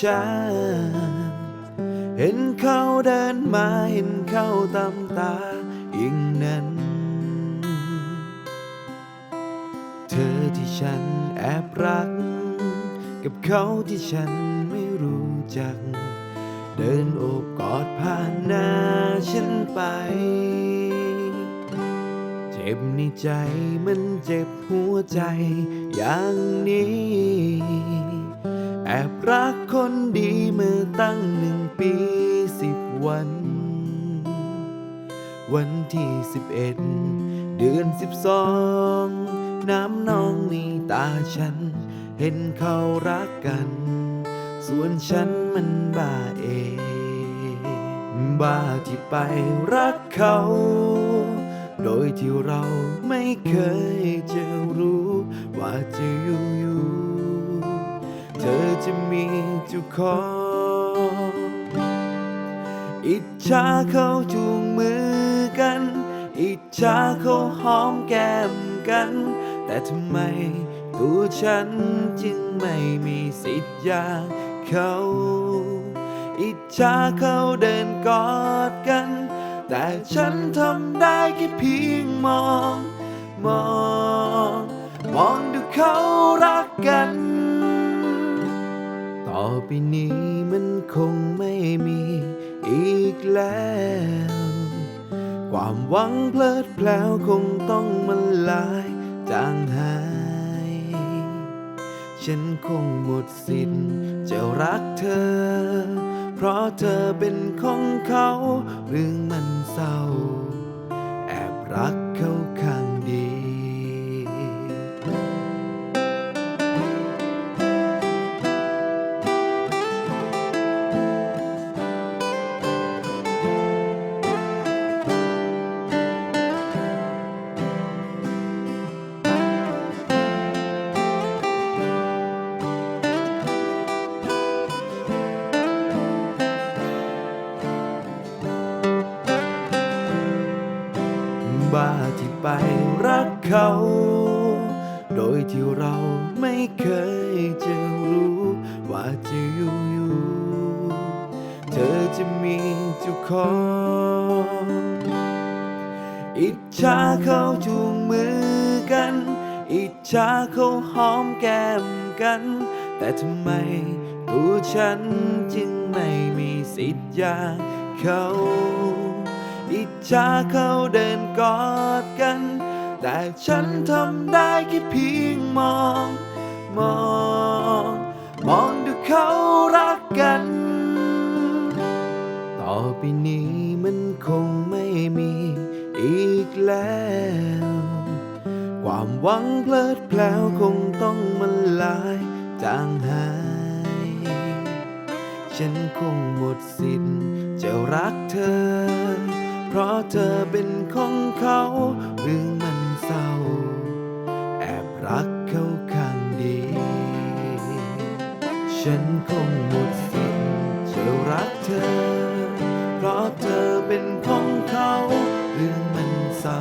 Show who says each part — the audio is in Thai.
Speaker 1: ฉัน เห็นเขาเดินมาเห็นเขาตามตาอย่งนั้น เธอที่ฉันแอบรัก กับเขาที่ฉันไม่รู้จัก เดินโอบกอดผ่านหน้าฉันไป เจ็บในใจมันเจ็บหัวใจอย่างนี้ แอบรักคนดีเมื่อตั้งหนึ่งปีสิบวัน วันที่สิบเอ็ดเดือนสิบสอง น้ำนองในตาฉัน เห็นเขารักกัน ส่วนฉันมันบ้าเองบ้าที่ไปรักเขา โดยที่เราไม่เคยจะรู้ว่าจะอยู่ ธอจะมีเจ้าของอิจฉาเขาจูงมือกัน อิจฉาเขาหอมแก้มกัน แต่ทำไมตัวฉันจึงไม่มีสิทธิ์อยางเขา อิจฉาเขาเดินกอดกัน แต่ฉันทำได้แค่เพียงมอง มอง มองดูเขารักกัน ต่อไปนี้มันคงไม่มีอีกแล้ว ความหวังเพลิดเพลวคงต้องมันลายจางหาย ฉันคงหมดสิทธิ์จะรักเธอ เพราะเธอเป็นของเขา เรื่องมันเศร้า ที่ไปรักเขา โดยที่เราไม่เคยจะรู้ว่าจะอยู่อยู่เธอจะมีเจ้าของอิจฉาเขาจูงมือกัน อิจฉาเขาหอมแก้มกัน แต่ทำไมตัวฉันจึงไม่มีสิทธิ์อย่างเขา อิจฉาเขาเดินกอดกัน แต่ฉันทำได้แค่เพียงมอง มอง มองดูเขารักกัน ต่อไปนี้มันคงไม่มีอีกแล้ว ความหวังเพลิดเพลวคงต้องมันลายจางหาย ฉันคงหมดสิทธิ์จะรักเธอ เพราะเธอเป็นของเขาหรือมันเศร้า แอบรักเขาข้างดี ฉันคงหมดสิทธิ์จะรักเธอ เพราะเธอเป็นของเขาหรือมันเศร้า